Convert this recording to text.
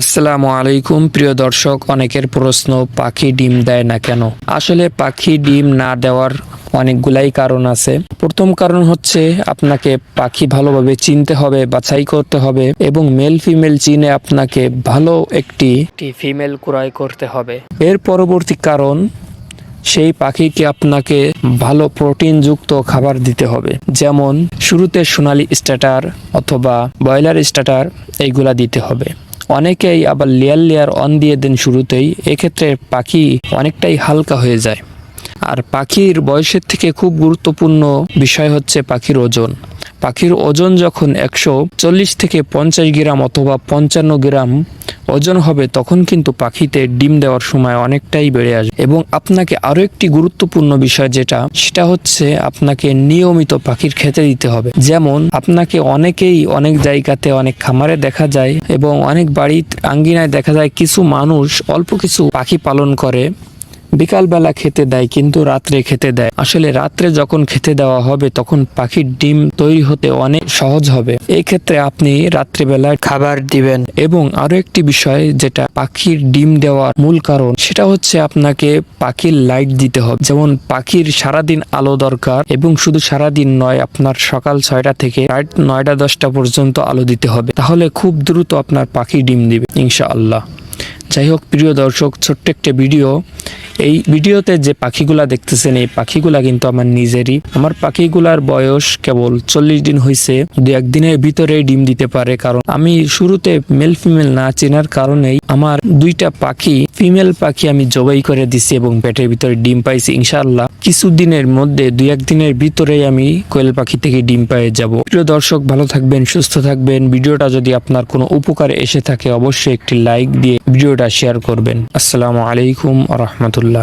আসসালামু আলাইকুম প্রিয় দর্শক অনেকের প্রশ্ন পাখি ডিম দেয় না কেন? আসলে পাখি ডিম না দেওয়ার অনেকগুলাই কারণ আছে। প্রথম কারণ হচ্ছে আপনাকে পাখি ভালোভাবে চিনতে হবে বাছাই করতে হবে এবং মেল ফিমেল চিনে আপনাকে ভালো একটি ফিমেল ক্রয় করতে হবে। এর পরবর্তী কারণ সেই পাখিকে আপনাকে ভালো প্রোটিনযুক্ত খাবার দিতে হবে। যেমন শুরুতে সোনালি স্টার্টার অথবা ব্রয়লার স্টার্টার এইগুলা দিতে হবে। অনেকেই আবার লেয়ার লেয়ার অন দিয়ে দেন শুরুতেই, এক্ষেত্রে পাখি অনেকটাই হালকা হয়ে যায়। আর পাখির বয়সের থেকে খুব গুরুত্বপূর্ণ বিষয় হচ্ছে পাখির ওজন। পাখির ওজন যখন একশো চল্লিশ থেকে পঞ্চাশ গ্রাম অথবা পঞ্চান্ন গ্রাম ওজন হবে, তখন কিন্তু পাখিতে ডিম দেওয়ার সময় অনেকটাই বেড়ে আসবে। এবং আপনাকে আরও একটি গুরুত্বপূর্ণ বিষয় যেটা, সেটা হচ্ছে আপনাকে নিয়মিত পাখির খেতে দিতে হবে। যেমন, আপনাকে অনেকেই অনেক জায়গাতে, অনেক খামারে দেখা যায় এবং অনেক বাড়ির আঙ্গিনায় দেখা যায় কিছু মানুষ অল্প কিছু পাখি পালন করে। বিকালবেলা খেতে দেয়, কিন্তু রাত্রে খেতে দেয়। আসলে রাত্রে যখন খেতে দেওয়া হবে, তখন পাখির ডিম তৈরি হতে অনেক সহজ হবে। এই ক্ষেত্রে আপনি রাত্রিবেলায় খাবার দিবেন। এবং আরও একটি বিষয় যেটা পাখির ডিম দেওয়ার মূল কারণ, সেটা হচ্ছে আপনাকে পাখির লাইট দিতে হবে। যেমন পাখির সারাদিন আলো দরকার, এবং শুধু সারাদিন নয়, আপনার সকাল ছয়টা থেকে রাত নয়টা দশটা পর্যন্ত আলো দিতে হবে। তাহলে খুব দ্রুত আপনার পাখি ডিম দিবে, ইনশাআল্লাহ। যাই হোক, প্রিয় দর্শক, ছোট্ট একটা ভিডিও। এই ভিডিওতে যে পাখিগুলা দেখতেছেন, এই পাখিগুলা কিন্তু আমার নিজেরই। আমার পাখিগুলার বয়স কেবল চল্লিশ দিন হয়েছে দু একদিনের ভিতরে ডিম দিতে পারে, কারণ আমি শুরুতে মেল ফিমেল না চেনার কারণেই আমার দুইটা পাখি ফিমেল পাখি আমি জবাই করে দিছি এবং পেটের ভিতরে ডিম পাইছি, ইনশাআল্লাহ। কিছুদিনের মধ্যে, দুই একদিনের ভিতরেই আমি কোয়েল পাখি থেকে ডিম পায়ে যাব। প্রিয় দর্শক, ভালো থাকবেন, সুস্থ থাকবেন। ভিডিওটা যদি আপনার কোনো উপকারে এসে থাকে, অবশ্যই একটি লাইক দিয়ে ভিডিওটা শেয়ার করবেন। আসসালামু আলাইকুম রহমতুল্লাহ।